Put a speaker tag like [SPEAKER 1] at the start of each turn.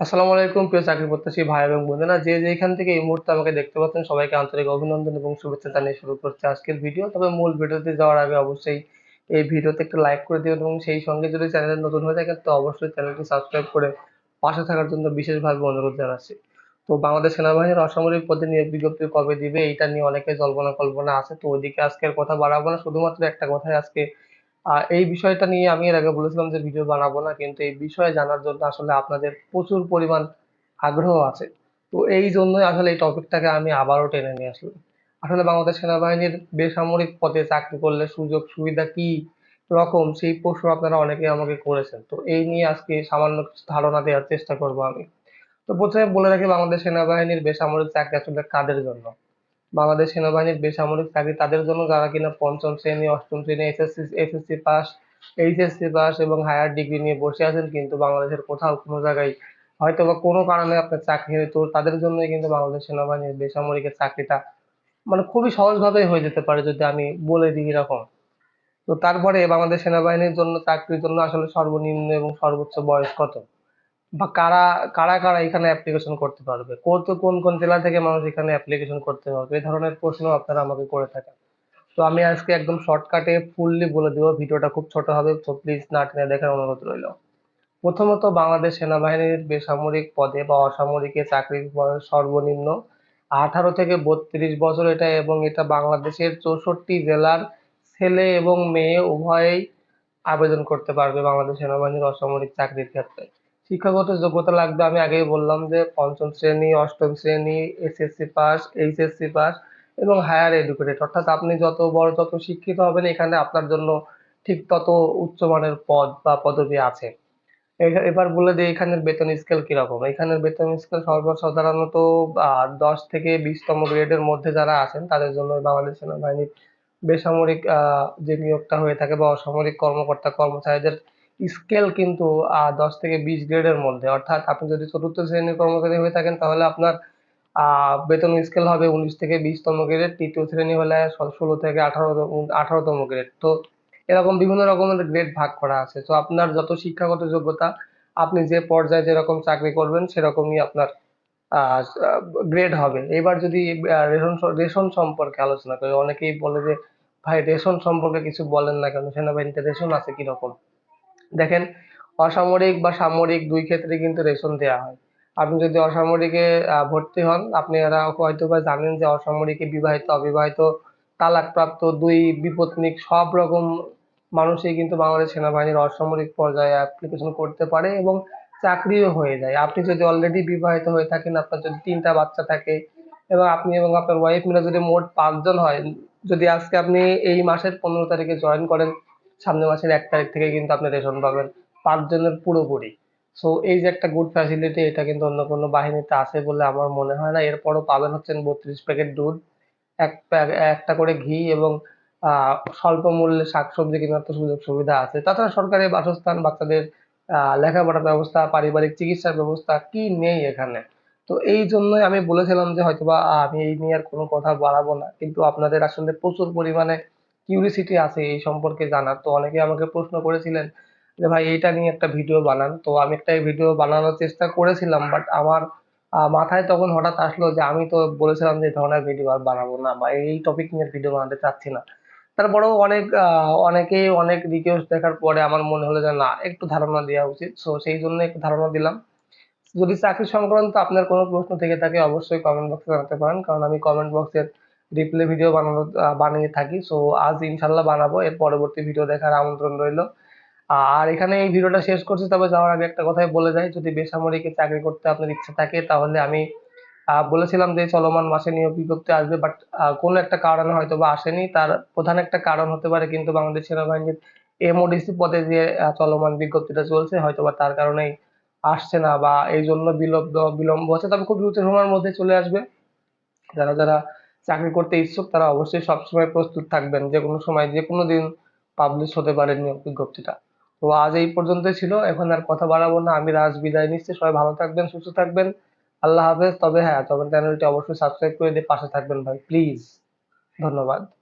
[SPEAKER 1] আসসালামু আলাইকুম, প্রিয় চাকরি প্রত্যাশী ভাই এবং বোনেরা। যে যেখান থেকে এই মুহূর্তে আমাকে দেখতে পাচ্ছেন, সবাইকে আন্তরিক অভিনন্দন এবং শুভেচ্ছা জানিয়ে শুরু করছে আজকের ভিডিও। তবে মূল ভিডিওতে যাওয়ার আগে অবশ্যই এই ভিডিওতে একটা লাইক করে দিবেন এবং সেই সঙ্গে যদি চ্যানেলে নতুন হয়ে থাকেন, তো অবশ্যই চ্যানেলটি সাবস্ক্রাইব করে পাশে থাকার জন্য বিশেষভাবে অনুরোধ জানাচ্ছি। তো বাংলাদেশ সেনাবাহিনীর অসামরিক পদে নিয়োগ বিজ্ঞপ্তি কবে দিবে এইটা নিয়ে অনেকে জল্পনা কল্পনা আছে। তো ওইদিকে আজকের কথা বাড়াবো না, শুধুমাত্র একটা কথাই আজকে এই বিষয়টা নিয়ে আমি এর আগে বলেছিলাম যে ভিডিও বানাবো না, কিন্তু এই বিষয়ে জানার জন্য আসলে আপনাদের প্রচুর পরিমাণ আগ্রহ আছে। তো এই জন্যই আসলে এই টপিকটাকে আমি আবারও টেনে নিয়ে আসলাম। আসলে বাংলাদেশ সেনাবাহিনীর বেসামরিক পদে চাকরি করলে সুযোগ সুবিধা কি রকম সেই প্রশ্ন আপনারা অনেকে আমাকে করেছেন। তো এই নিয়ে আজকে সামান্য কিছু ধারণা দেওয়ার চেষ্টা করব আমি। তো প্রথমে বলে রাখি, বাংলাদেশ সেনাবাহিনীর বেসামরিক চাকরি আসলে কাদের জন্য? বাংলাদেশ সেনাবাহিনীর বেসামরিক চাকরি তাদের জন্য যারা কিনা পঞ্চম শ্রেণি, অষ্টম শ্রেণি SSC SSC pass HSC pass এবং হায়ার ডিগ্রি নিয়ে বসে আছেন কিন্তু বাংলাদেশের কোথাও কোনো জায়গায় হয়তো বা কোনো কারণে আপনার চাকরি হয়তো তাদের জন্যই কিন্তু বাংলাদেশ সেনাবাহিনীর বেসামরিকের চাকরিটা মানে খুবই সহজভাবেই হয়ে যেতে পারে যদি আমি বলে দিই এরকম। তো তারপরে বাংলাদেশ সেনাবাহিনীর জন্য চাকরির জন্য আসলে সর্বনিম্ন এবং সর্বোচ্চ বয়স কত? বা কারা কারা কারা এখানে অ্যাপ্লিকেশন করতে পারবে? কত কোন কোন জেলা থেকে মানুষ এখানে অ্যাপ্লিকেশন করতে পারবে? এই ধরনের প্রশ্ন আপনারা আমাকে করে থাকেন। তো আমি আজকে একদম শর্টকাটে ফুললি বলে দেবো, ভিডিওটা খুব ছোট হবে, তো প্লিজ না টেনে দেখার অনুরোধ রইল। প্রথমত, বাংলাদেশ সেনাবাহিনীর বেসামরিক পদে বা অসামরিকে চাকরির বয়স সর্বনিম্ন আঠারো থেকে বত্রিশ বছর এটা এবং এটা বাংলাদেশের চৌষট্টি জেলার ছেলে এবং মেয়ে উভয়েই আবেদন করতে পারবে বাংলাদেশ সেনাবাহিনীর অসামরিক চাকরির ক্ষেত্রে। শিক্ষাগত যোগ্যতা লাগবে, আমি আগেই বললাম যে পঞ্চম শ্রেণি, অষ্টম শ্রেণি এসএসসি পাস এইচএসসি পাস এবং হায়ার এডুকেটেড অর্থাৎ আপনি যত বড় যত শিক্ষিত হবেন, এখানে আপনার জন্য ঠিক তত উচ্চমানের পদ বা পদবি আছে। এবার বলে দিই এখানের বেতন স্কেল কীরকম? এখানের বেতন স্কেল সর্বসাধারণত দশ থেকে বিশতম গ্রেডের মধ্যে যারা আছেন, তাদের জন্য বাংলাদেশ সেনাবাহিনীর বেসামরিক যে নিয়োগটা হয়ে থাকে বা অসামরিক কর্মকর্তা কর্মচারীদের স্কেল কিন্তু দশ থেকে বিশ গ্রেডের মধ্যে। অর্থাৎ আপনি যদি চতুর্থ শ্রেণির কর্মচারী হয়ে থাকেন, তাহলে আপনার বেতন স্কেল হবে উনিশ থেকে বিশতম গ্রেড তৃতীয় শ্রেণি হলে ষোলো থেকে আঠারো, আঠারোতম গ্রেড তো এরকম বিভিন্ন রকমের গ্রেড ভাগ করা আছে। তো আপনার যত শিক্ষাগত যোগ্যতা, আপনি যে পর্যায়ে যেরকম চাকরি করবেন, সেরকমই আপনার গ্রেড হবে। এবার যদি রেশন রেশন সম্পর্কে আলোচনা করি, অনেকেই বলে যে, ভাই, রেশন সম্পর্কে কিছু বলেন না কেন? সেনাবাহিনীতে রেশন আছে কীরকম? দেখেন, অসামরিক বা সামরিক দুই ক্ষেত্রে কিন্তু রেশন দেওয়া হয়। আপনি যদি অসামরিকে ভর্তি হন, আপনি হয়তো বা জানেন যে অসামরিকে বিবাহিত, অবিবাহিত তালাকপ্রাপ্ত দুই বিপত্নিক সব রকম মানুষই কিন্তু বাংলাদেশ সেনাবাহিনীর অসামরিক পর্যায়ে অ্যাপ্লিকেশন করতে পারে এবং চাকরিও হয়ে যায়। আপনি যদি অলরেডি বিবাহিত হয়ে থাকেন, আপনার যদি তিনটা বাচ্চা থাকে এবং আপনি এবং আপনার ওয়াইফ মিলে যদি মোট পাঁচজন হয়, যদি আজকে আপনি এই মাসের পনেরো তারিখে জয়েন করেন সামনের মাসের এক তারিখ থেকে কিন্তু আপনি রেশন পাবেন পাঁচজনের পুরোপুরি। সো এই যে একটা গুড ফ্যাসিলিটি এটা কিন্তু অন্য কোনো বাহিনীতে আছে বলে আমার মনে হয় না। এরপরও পাবেন হচ্ছেন বত্রিশ প্যাকেট দুধ, এক একটা করে ঘি এবং স্বল্প মূল্যে শাকসবজি কেনার তো সুযোগ সুবিধা আছে। তাছাড়া সরকারি বাসস্থান, বাচ্চাদের লেখাপড়ার ব্যবস্থা, পারিবারিক চিকিৎসার ব্যবস্থা কি নেই এখানে? তো এই জন্যই আমি বলেছিলাম যে হয়তোবা আমি এই নিয়ে আর কোনো কথা বাড়াবো না। কিন্তু আপনাদের আসলে প্রচুর পরিমাণে কিউরিসিটি আছে এই সম্পর্কে জানার। তো অনেকে আমাকে প্রশ্ন করেছিলেন যে, ভাই, এইটা নিয়ে একটা ভিডিও বানান। তো আমি একটা ভিডিও বানানোর চেষ্টা করেছিলাম বাট আমার মাথায় তখন হঠাৎ আসলো যে, আমি তো বলেছিলাম যে ধরনের ভিডিও আর বানাবো না বা এই টপিক নিয়ে ভিডিও বানাতে চাচ্ছি না। তারপরেও অনেক অনেকেই অনেক রিকোয়েস্ট দেখার পরে আমার মনে হলো যে, না, একটু ধারণা দেওয়া উচিত। সো সেই জন্য একটু ধারণা দিলাম। যদি চাকরি সংক্রান্ত আপনার কোনো প্রশ্ন থেকে থাকে, অবশ্যই কমেন্ট বক্সে জানাতে পারেন, কারণ আমি কমেন্ট বক্সের রিপ্লে ভিডিও বানানো বানিয়ে থাকি। সো আজ ইনশাল্লাহ বানাবো। এর পরবর্তী ভিডিও দেখার আমন্ত্রণ রইল। আর এখানে এই ভিডিওটা শেষ করছি, তবে যাওয়ার আগে একটা কথাই বলে যাই। যদি বেসামরিকে চাকরি করতে আপনার ইচ্ছা থাকে, তাহলে আমি বলেছিলাম যে চলমান মাসে নিয়োগ বিজ্ঞপ্তি আসবে বাট কোনো একটা কারণে হয়তো বা আসেনি। তার প্রধান একটা কারণ হতে পারে কিন্তু বাংলাদেশ সেনাবাহিনীর এমওডিসি পদে যে চলমান বিজ্ঞপ্তিটা চলছে হয়তো বা তার কারণেই আসছে না, বা এই জন্য বিলম্ব বিলম্ব হচ্ছে। তবে খুব দ্রুত সময়ের মধ্যে চলে আসবে। যারা যারা চাকরি করতে ইচ্ছুক, তারা অবশ্যই সবসময় প্রস্তুত থাকবেন। যে কোনো সময় যে কোনো দিন পাবলিশ হতে পারে নিয়োগ বিজ্ঞপ্তিটা। তো আজ এই পর্যন্তই ছিল। এখন আর কথা বাড়াবো না। আমি রাজ বিদায় নিচ্ছি। সবাই ভালো থাকবেন, সুস্থ থাকবেন। আল্লাহ হাফেজ। তবে হ্যাঁ তবে চ্যানেলটি অবশ্যই সাবস্ক্রাইব করে দিয়ে পাশে থাকবেন ভাই। প্লিজ ধন্যবাদ।